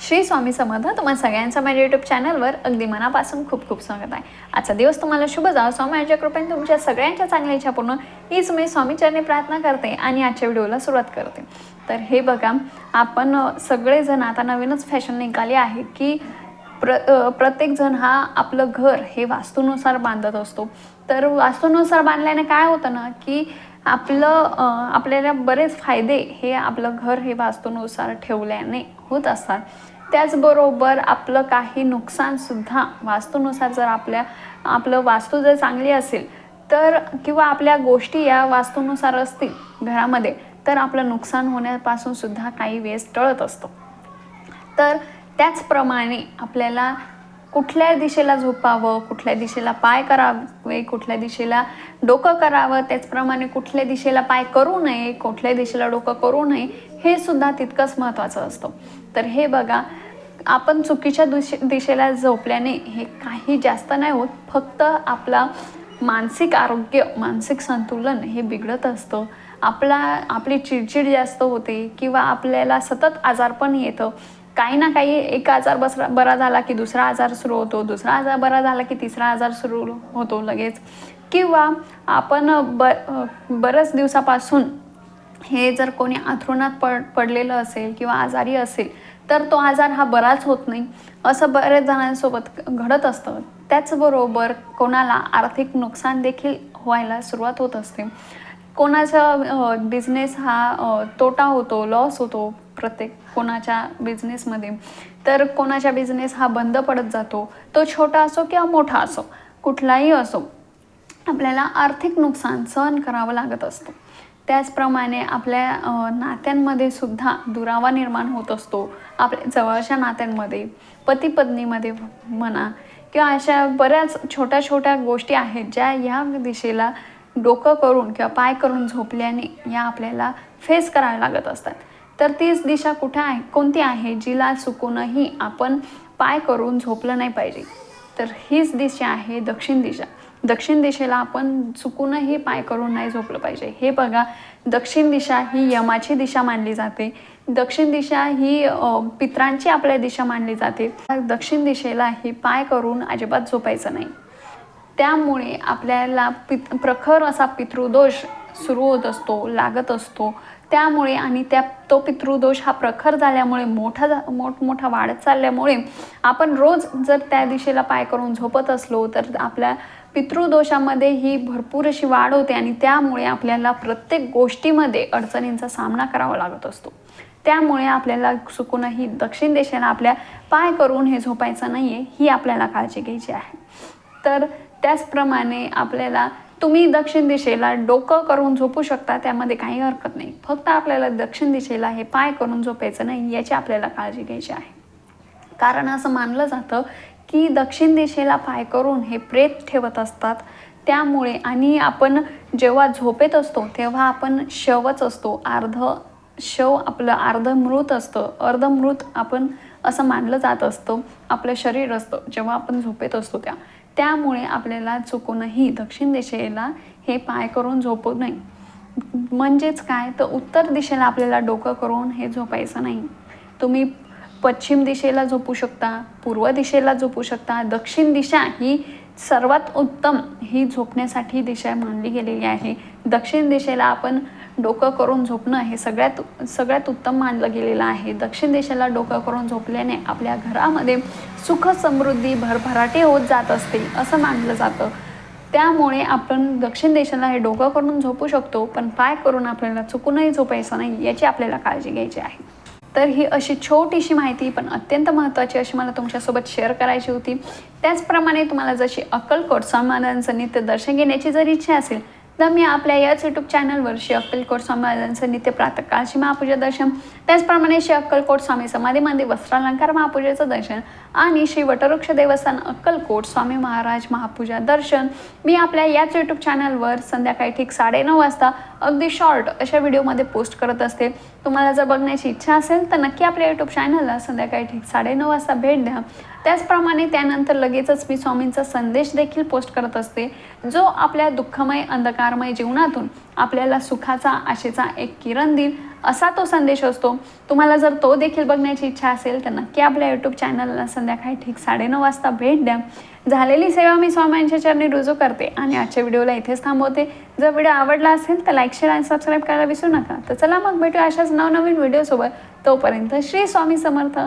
श्री स्वामी समर्थ तुम्हाला सगळ्यांचं माझ्या यूट्यूब चॅनलवर अगदी मनापासून खूप खूप स्वागत आहे. आजचा दिवस तुम्हाला शुभ जावं. स्वामीच्या कृपेने तुमच्या सगळ्यांच्या चांगल्या इच्छा पूर्ण हीच मी स्वामीचरणी प्रार्थना करते आणि आजच्या व्हिडिओला सुरुवात करते. तर हे बघा आपण सगळेजण आता नवीनच फॅशन निघाली आहे की प्र प्रत्येकजण हा आपलं घर हे वास्तूनुसार बांधत असतो. तर वास्तूनुसार बांधल्याने काय होतं ना की आपलं आपल्याला बरेच फायदे हे आपलं घर हे वास्तूनुसार ठेवल्याने होत असतात. त्याचबरोबर आपलं काही नुकसानसुद्धा वास्तूनुसार जर आपल्या आपलं वास्तू जर चांगली असेल तर किंवा आपल्या गोष्टी या वास्तूनुसार असतील घरामध्ये तर आपलं नुकसान होण्यापासून सुद्धा काही वेळेस टळत असतो. तर त्याचप्रमाणे आपल्याला कुठल्या दिशेला झोपावं कुठल्या दिशेला पाय करावे कुठल्या दिशेला डोकं करावं त्याचप्रमाणे कुठल्या दिशेला पाय करू नये कुठल्या दिशेला डोकं करू नये हे सुद्धा तितकंच महत्त्वाचं असतं. तर हे बघा आपण चुकीच्या दिशे दिशेला झोपल्याने हे काही जास्त नाही होत फक्त आपला मानसिक आरोग्य मानसिक संतुलन हे बिघडत असतं. आपला आपली चिडचिड जास्त होते किंवा आपल्याला सतत आजारपण येतं. काही ना काही एक आजार बसरा बरा झाला की दुसरा आजार सुरू होतो दुसरा आजार बरा झाला की तिसरा आजार सुरू होतो लगेच. किंवा आपण ब बऱ्याच दिवसापासून हे जर कोणी आथरुणात पड पडलेलं असेल किंवा आजारी असेल तर तो आजार हा बराच होत नाही. असं बऱ्याच जणांसोबत घडत असतं. त्याचबरोबर कोणाला आर्थिक नुकसान देखील व्हायला सुरुवात होत असते. कोणाचा बिझनेस हा तोटा होतो लॉस होतो. प्रत्येक कोणाच्या बिझनेसमध्ये तर कोणाच्या बिझनेस हा बंद पडत जातो तो छोटा असो किंवा मोठा असो कुठलाही असो आपल्याला आर्थिक नुकसान सहन करावं लागत असतं. त्याचप्रमाणे आपल्या नात्यांमध्ये सुद्धा दुरावा निर्माण होत असतो. आपल्या जवळच्या नात्यांमध्ये पती पत्नीमध्ये म्हणा किंवा अशा बऱ्याच छोट्या छोट्या गोष्टी आहेत ज्या या दिशेला डोकं करून किंवा पाय करून झोपल्याने या आपल्याला फेस कराव्या लागत असतात. तर तीच दिशा कुठे आहे कोणती आहे जिला चुकूनही आपण पाय करून झोपलं नाही पाहिजे. तर हीच दिशा आहे दक्षिण दिशा. दक्षिण दिशेला आपण चुकूनही पाय करून नाही झोपलं पाहिजे. हे बघा दक्षिण दिशा ही यमाची दिशा मानली जाते. दक्षिण दिशा ही पित्रांची आपल्या दिशा मानली जाते. दक्षिण दिशेला ही पाय करून अजिबात झोपायचं नाही. त्यामुळे आपल्याला पित प्रखर असा पितृदोष सुरू होत असतो लागत असतो. त्यामुळे आणि त्या तो पितृदोष हा प्रखर झाल्यामुळे मोठा झा- मोठमोठा वाढत चालल्यामुळे आपण रोज जर त्या दिशेला पाय करून झोपत असलो तर आपल्या पितृदोषामध्ये ही भरपूर अशी वाढ होते आणि त्यामुळे आपल्याला प्रत्येक गोष्टीमध्ये अडचणींचा सामना करावा लागत असतो. त्यामुळे आपल्याला चुकूनही दक्षिण दिशेला आपल्या पाय करून हे झोपायचं नाही आहे ही आपल्याला काळजी घ्यायची आहे. तर त्याचप्रमाणे आपल्याला तुम्ही दक्षिण दिशेला डोकं करून झोपू शकता त्यामध्ये काही हरकत नाही. फक्त आपल्याला दक्षिण दिशेला हे पाय करून झोपायचं नाही याची आपल्याला काळजी घ्यायची आहे. कारण असं मानलं जातं की दक्षिण दिशेला पाय करून हे प्रेत ठेवत असतात. त्यामुळे आणि आपण जेव्हा झोपेत असतो तेव्हा आपण शवच असतो. अर्ध शव आपलं अर्ध मृत असतं. अर्धमृत आपण असं मानलं जात असतं. आपलं शरीर असतं जेव्हा आपण झोपेत असतो त्या. त्यामुळे आपल्याला चुकूनही दक्षिण दिशेला हे पाय करून झोपू नये. म्हणजेच काय? तर उत्तर दिशेला आपल्याला डोकं करून हे झोपायचं नाही. तुम्ही पश्चिम दिशेला झोपू शकता पूर्व दिशेला झोपू शकता. दक्षिण दिशा ही सर्वात उत्तम ही झोपण्यासाठी दिशा मानली गेलेली आहे. दक्षिण दिशेला आपण डोकं करून झोपणं हे सगळ्यात सगळ्यात उत्तम मानलं गेलेलं आहे. दक्षिण देशाला डोकं करून झोपल्याने आपल्या घरामध्ये सुख समृद्धी भरभराटे होत जात असते असं मानलं जातं. त्यामुळे आपण दक्षिण देशाला हे डोकं करून झोपू शकतो पण पाय करून आपल्याला चुकूनही झोपायचं नाही याची आपल्याला काळजी घ्यायची आहे. तर ही अशी छोटीशी माहिती पण अत्यंत महत्त्वाची अशी मला तुमच्यासोबत शेअर करायची होती. त्याचप्रमाणे तुम्हाला जशी अक्कलकोट स्वामीनारायणचं नित्य दर्शन घेण्याची जर इच्छा असेल तर मी आपल्या याच यूट्यूब चॅनलवर श्री अक्कलकोट स्वामी महाराजांचं नित्य प्रातकाळची महापूजा दर्शन. त्याचप्रमाणे श्री अक्कलकोट स्वामी समाधी मंदिर वस्त्रालंकार महापूजेचं दर्शन आणि श्री वटवृक्ष देवस्थान अक्कलकोट स्वामी महाराज महापूजा दर्शन. मी आपल्या याच यूट्यूब चॅनलवर संध्याकाळी ठीक साडेनऊ वाजता अगदी शॉर्ट अशा व्हिडिओमध्ये पोस्ट करत असते. तुम्हाला जर बघण्याची इच्छा असेल तर नक्की आपल्या यूट्यूब चॅनलला संध्याकाळी ठीक साडेनऊ वाजता भेट द्या. त्याचप्रमाणे त्यानंतर लगेचच मी स्वामींचा संदेश देखील पोस्ट करत असते जो आपल्या दुःखमय अंधकारमय जीवनातून आपल्याला सुखाचा आशेचा एक किरण देईल. असा तो संदेश असतो. तुम्हाला जर तो देखील बघण्याची इच्छा असेल तर नक्की आपल्या यूट्यूब चॅनलला संध्याकाळी ठीक साडेनऊ वाजता भेट द्या. झालेली सेवा मी स्वामींच्या चरणी रुजू करते आणि आजच्या व्हिडिओला इथेच थांबवते. जर व्हिडिओ आवडला असेल तर लाईक शेअर आणि सबस्क्राईब करायला विसरू नका. तर चला मग भेटू अशाच नवनवीन व्हिडिओसोबत. तोपर्यंत श्री स्वामी समर्थ.